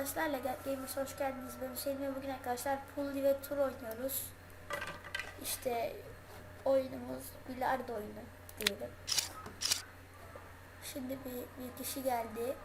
Arkadaşlar, Legat Gamers hoş geldiniz. Ben Hüseyin ve bugün arkadaşlar Pulli ve Tur oynuyoruz. İşte oyunumuz bilardo oyunu diyelim. Şimdi bir, bir kişi geldi.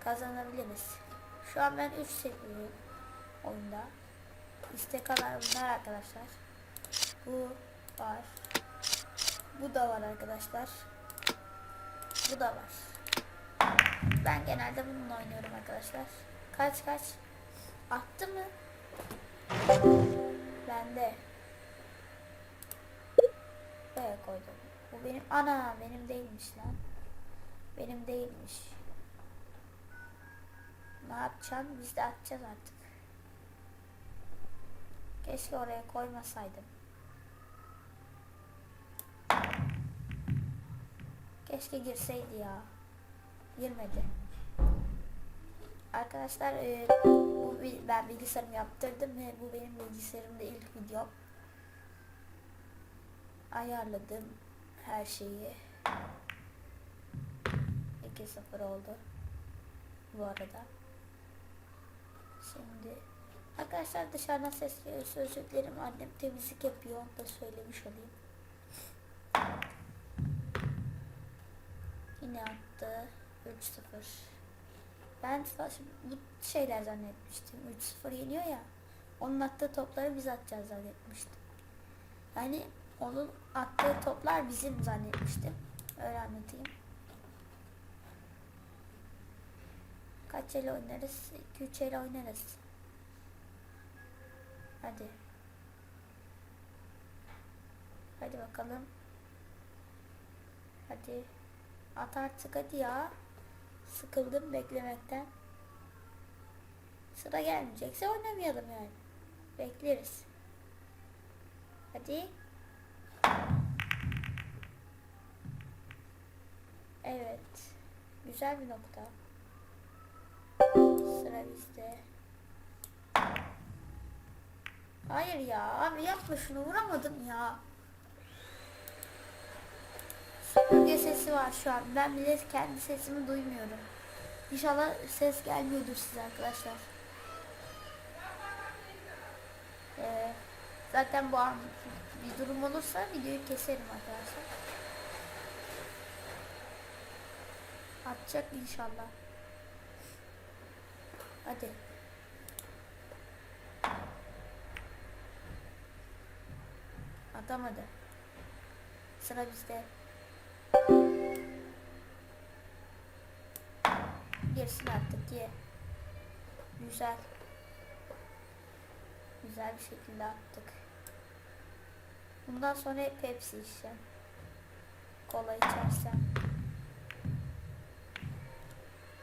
Kazanabiliriz. Şu an ben 3 seviyorum oyunda. İstek kadar bunlar arkadaşlar. Bu var. Bu da var arkadaşlar. Bu da var. Ben genelde bununla oynuyorum arkadaşlar. Kaç kaç? Attı mı? Bende. Buraya koydum. Bu benim ana benim değilmiş lan. Benim değilmiş. Ne yapacağım? Biz de atacağız artık. Keşke oraya koymasaydım. Keşke girseydi ya. Girmedi. Arkadaşlar e, bu ben bilgisayarımı yaptırdım ve bu benim bilgisayarımda ilk videom. Ayarladım her şeyi. 2-0 oldu. Bu arada. Şimdi arkadaşlar dışarıdan ses geliyorsa özür dilerim. Annem temizlik yapıyor. Onu da söylemiş olayım. Yine attı. 3-0. Ben bu şeyler zannetmiştim. 3-0 yeniyor ya. Onun attığı topları biz atacağız zannetmiştim. Yani onun attığı toplar bizim zannetmiştim. Öyle anlatayım. Kaç el oynarız? 2-3 el oynarız. Hadi. Hadi bakalım. Hadi. At artık hadi ya. Sıkıldım beklemekten. Sıra gelmeyecekse oynamayalım yani. Bekleriz. Hadi. Evet. Güzel bir nokta. Sıra bizde. Hayır ya abi yapma şunu vuramadım ya. Süpürge sesi var şu an. Ben bile kendi sesimi duymuyorum. İnşallah ses gelmiyordur size arkadaşlar. Ee, zaten bu an bir durum olursa videoyu keserim arkadaşlar. Atacak inşallah. Hadi. Atamadı. Sıra bizde. Gerisini attık ye. Güzel. Güzel bir şekilde attık. Bundan sonra hep Pepsi içeceğim. Kola içersem.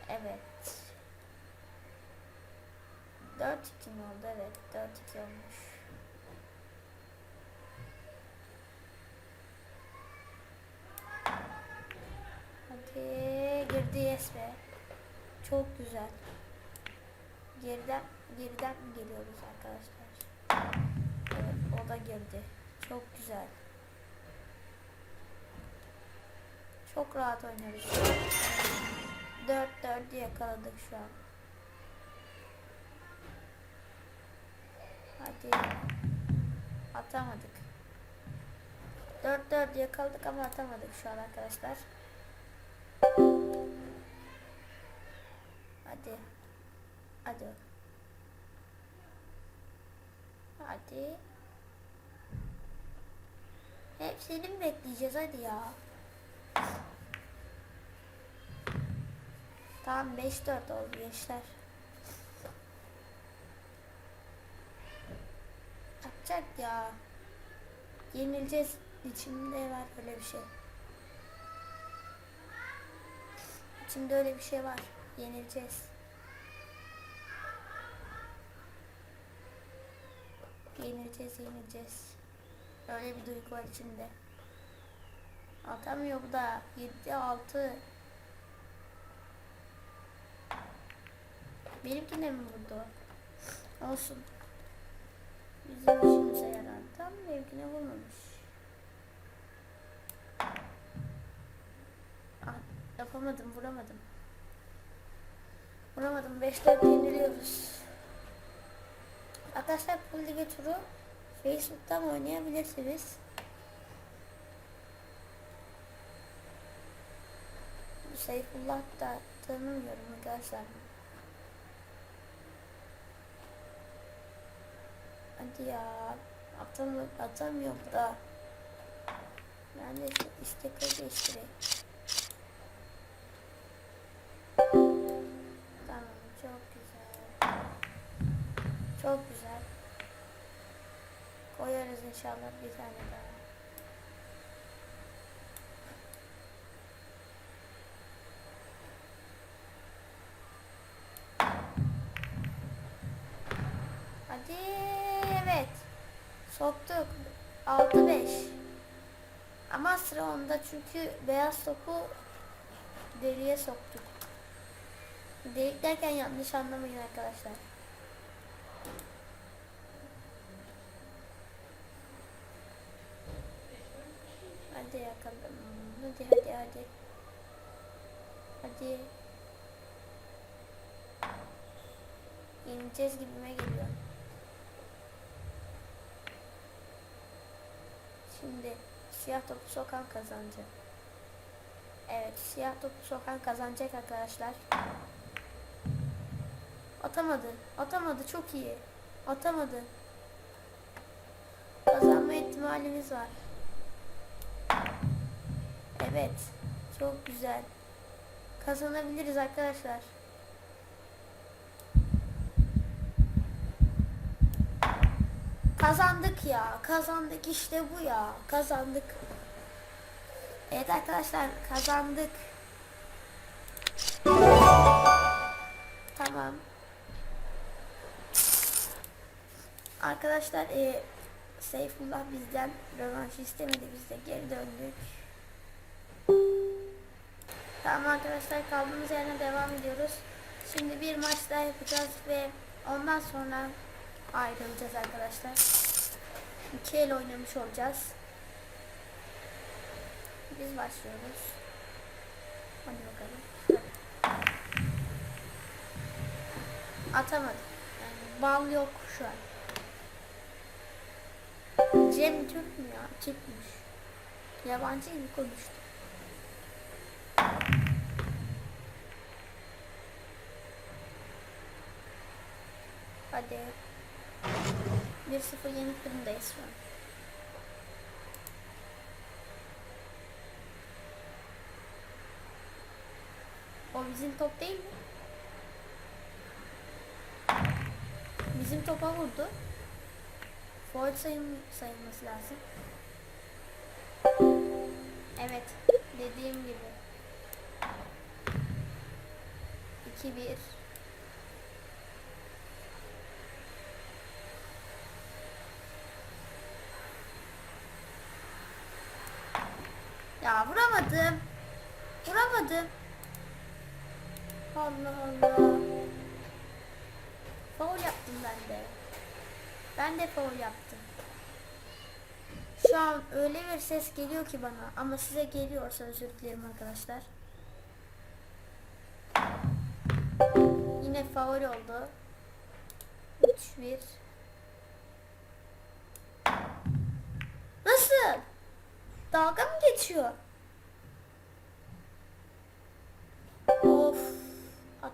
Evet. 4-2 mi oldu? Evet 4-2 olmuş. Hadi girdi yes. Çok güzel. Geriden geriden mi geliyoruz arkadaşlar? Evet o da girdi. Çok güzel. Çok rahat oynuyoruz. 4 4'ü yakaladık şu an. Hadi. Atamadık. 4 4 yakaladık ama atamadık şu an arkadaşlar. Hadi. Hadi. Hadi. Hep seni mi bekleyeceğiz hadi ya. Tamam 5-4 oldu gençler. Atacak ya. Yenileceğiz. İçimde var öyle bir şey. İçimde öyle bir şey var. Yenileceğiz. Yenileceğiz, yenileceğiz. Öyle bir duygu var içimde. Atamıyor bu da. 7 6 Benimkine mi vurdu? Olsun. Bizim işimize yarar. Tam benimkine vurmamış. Ah, yapamadım, vuramadım. Vuramadım. 5'te yeniliyoruz. Arkadaşlar bu lige turu Facebook'tan oynayabilirsiniz. Seyfullah da tanımıyorum arkadaşlar. Hadi ya. Atamıyor, atamıyor da. Ben de istekleri değiştireyim. Tamam çok güzel. Çok güzel. Koyarız inşallah bir tane daha. Hadi evet. Soktuk. 6-5. Ama sıra onda çünkü beyaz topu deliğe soktuk. Delik derken yanlış anlamayın arkadaşlar. Hadi yakalım. Hadi hadi hadi. Hadi. İneceğiz gibime geliyor. Şimdi siyah topu sokan kazanacak. Evet siyah topu sokan kazanacak arkadaşlar. Atamadı. Atamadı çok iyi. Atamadı. Kazanma ihtimalimiz var. Evet. Çok güzel. Kazanabiliriz arkadaşlar. Kazandık ya. Kazandık işte bu ya. Kazandık. Evet arkadaşlar kazandık. Tamam. Arkadaşlar e, Seyfullah bizden rövanş istemedi biz de geri döndük. Tamam arkadaşlar kaldığımız yerine devam ediyoruz. Şimdi bir maç daha yapacağız ve ondan sonra ayrılacağız arkadaşlar. İki el oynamış olacağız. Biz başlıyoruz. Hadi bakalım. Atamadım. Yani bal yok şu an. Cem Türk mü ya? Türkmüş. Yabancı gibi konuştu. Hadi. 1-0 yenik durumdayız şu an. O bizim top değil mi? Bizim topa vurdu. Foul sayım, sayılması lazım. Evet. Dediğim gibi. 2-1. Ya vuramadım. Vuramadım. Allah Allah. Foul yaptım ben de. Ben de foul yaptım. Şu an öyle bir ses geliyor ki bana ama size geliyorsa özür dilerim arkadaşlar. Yine foul oldu. 3-1 Nasıl? Dalga mı geçiyor?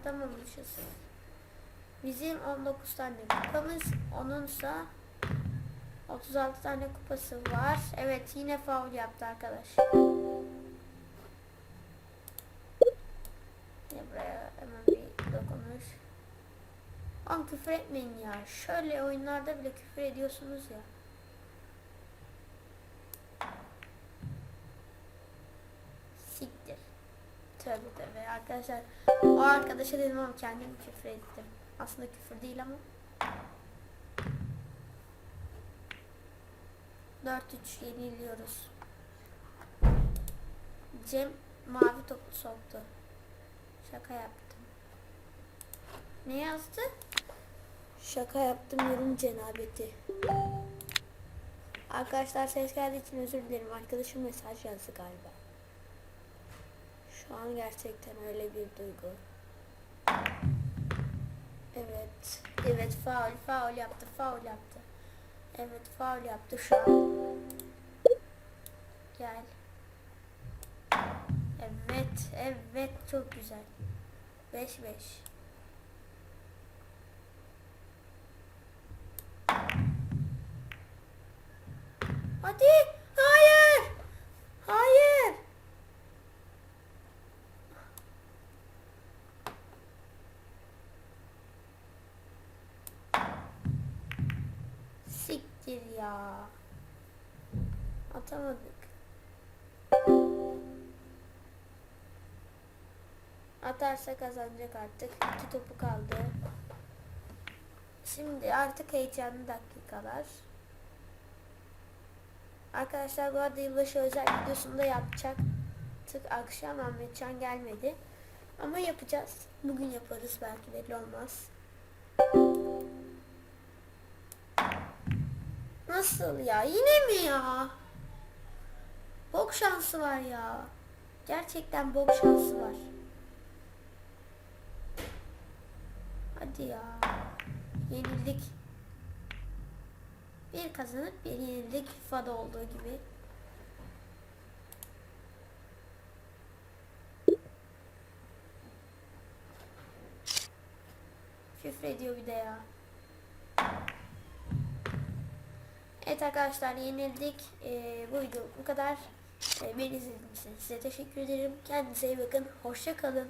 Atamamışız. Bizim 19 tane kupamız. Onunsa 36 tane kupası var. Evet yine faul yaptı arkadaş. Yine buraya hemen bir dokunuş. Ama küfür etmeyin ya. Şöyle oyunlarda bile küfür ediyorsunuz ya. Siktir. Tövbe tövbe arkadaşlar. O arkadaşa dedim ama kendim küfür ettim. Aslında küfür değil ama. 4-3 yeniliyoruz. Cem mavi topu soktu. Şaka yaptım. Ne yazdı? Şaka yaptım yorum cenabeti. Arkadaşlar ses geldiği için özür dilerim. Arkadaşım mesaj yazdı galiba. Şu an gerçekten öyle bir duygu. Evet. Evet faul faul yaptı faul yaptı. Evet faul yaptı şu an. Gel. Evet evet çok güzel. 5 5. Hadi. Hayır. Hayır. Siktir ya. Atamadık. Atarsa kazanacak artık. İki topu kaldı. Şimdi artık heyecanlı dakikalar. Arkadaşlar bu arada yılbaşı özel videosunda yapacaktık akşam Ahmetcan gelmedi. Ama yapacağız. Bugün yaparız belki belli olmaz. Nasıl ya? Yine mi ya? Bok şansı var ya. Gerçekten bok şansı var. Hadi ya. Yenildik. Bir kazanıp bir yenildik. FIFA'da olduğu gibi. Şifre diyor bir de ya. Evet arkadaşlar yenildik. Ee, bu video bu kadar. Ee, beni izlediğiniz için size teşekkür ederim. Kendinize iyi bakın. Hoşça kalın.